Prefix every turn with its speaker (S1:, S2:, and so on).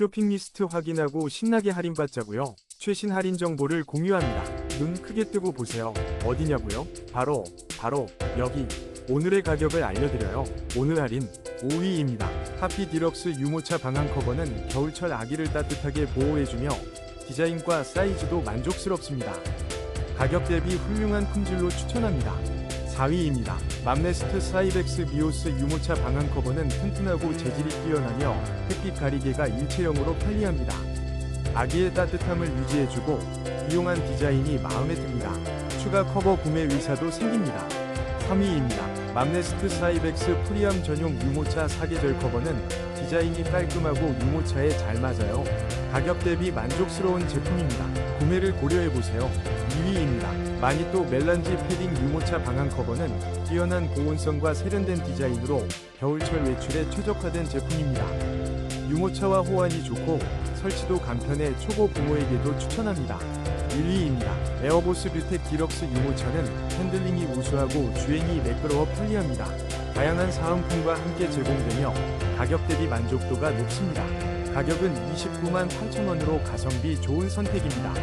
S1: 쇼핑 리스트 확인하고 신나게 할인받자고요. 최신 할인 정보를 공유합니다. 눈 크게 뜨고 보세요. 어디냐고요? 바로 바로 여기. 오늘의 가격을 알려드려요. 오늘 할인 5위입니다. 하피 디럭스 유모차 방한 커버는 겨울철 아기를 따뜻하게 보호해주며 디자인과 사이즈도 만족스럽습니다. 가격 대비 훌륭한 품질로 추천합니다. 4위입니다. 맘네스트 사이벡스 미오스 유모차 방한 커버는 튼튼하고 재질이 뛰어나며 햇빛 가리개가 일체형으로 편리합니다. 아기의 따뜻함을 유지해주고 유용한 디자인이 마음에 듭니다. 추가 커버 구매 의사도 생깁니다. 3위입니다. 맘네스트 사이벡스 프리암 전용 유모차 사계절 커버는 디자인이 깔끔하고 유모차에 잘 맞아요. 가격 대비 만족스러운 제품입니다. 구매를 고려해보세요. 2위입니다. 마니또 멜란지 패딩 유모차 방한 커버는 뛰어난 보온성과 세련된 디자인으로 겨울철 외출에 최적화된 제품입니다. 유모차와 호환이 좋고 설치도 간편해 초보 부모에게도 추천합니다. 1위입니다. 에어보스 뷰텍 디럭스 유모차는 핸들링이 우수하고 주행이 매끄러워 편리합니다. 다양한 사은품과 함께 제공되며 가격 대비 만족도가 높습니다. 가격은 29만 8천원으로 가성비 좋은 선택입니다.